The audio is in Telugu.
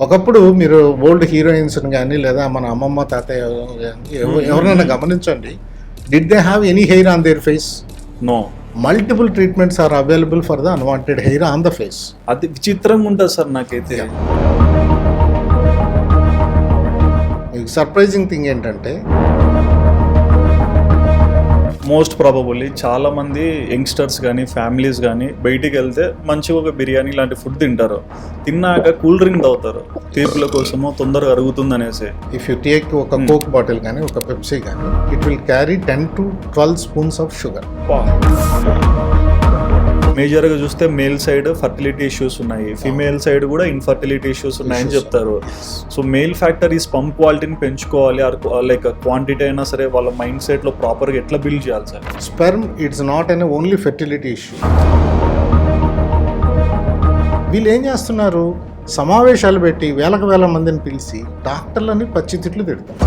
ఒకప్పుడు మీరు ఓల్డ్ హీరోయిన్స్ కానీ లేదా మన అమ్మమ్మ తాతయ్య ఎవరినైనా గమనించండి. Did they have any hair on their face no multiple treatments are available for the unwanted hair on the face అది విచిత్రంగా ఉంటుంది సార్ నాకైతే. సర్ప్రైజింగ్ థింగ్ ఏంటంటే మోస్ట్ ప్రాబబుల్లీ చాలా మంది యంగ్స్టర్స్ కానీ ఫ్యామిలీస్ కానీ బయటికి వెళ్తే మంచిగా ఒక బిర్యానీ లాంటి ఫుడ్ తింటారు. తిన్నాక కూల్ డ్రింక్ తాగుతారు. తీర్పుల కోసమో తొందరగా అరుగుతుంది అనేసి. ఇఫ్ యూ టేక్ ఒక కోక్ బాటిల్ కానీ ఒక పెప్సీ కానీ it will carry ten to twelve spoons of sugar మేజర్గా చూస్తే మేల్ సైడ్ ఫర్టిలిటీ ఇష్యూస్ ఉన్నాయి. ఫిమేల్ సైడ్ కూడా ఇన్ఫర్టిలిటీ ఇష్యూస్ ఉన్నాయని చెప్తారు. సో మేల్ ఫ్యాక్టర్ ఈ స్పమ్ క్వాలిటీని పెంచుకోవాలి. లైక్ క్వాంటిటీ అయినా సరే వాళ్ళ మైండ్ సెట్లో ప్రాపర్గా ఎట్లా బిల్డ్ చేయాలి sir? Sperm it's not an only fertility issue. వీళ్ళు ఏం చేస్తున్నారు? సమావేశాలు పెట్టి వేలకు వేల మందిని పిలిచి డాక్టర్లని పచ్చి తిట్లు తిడతారు.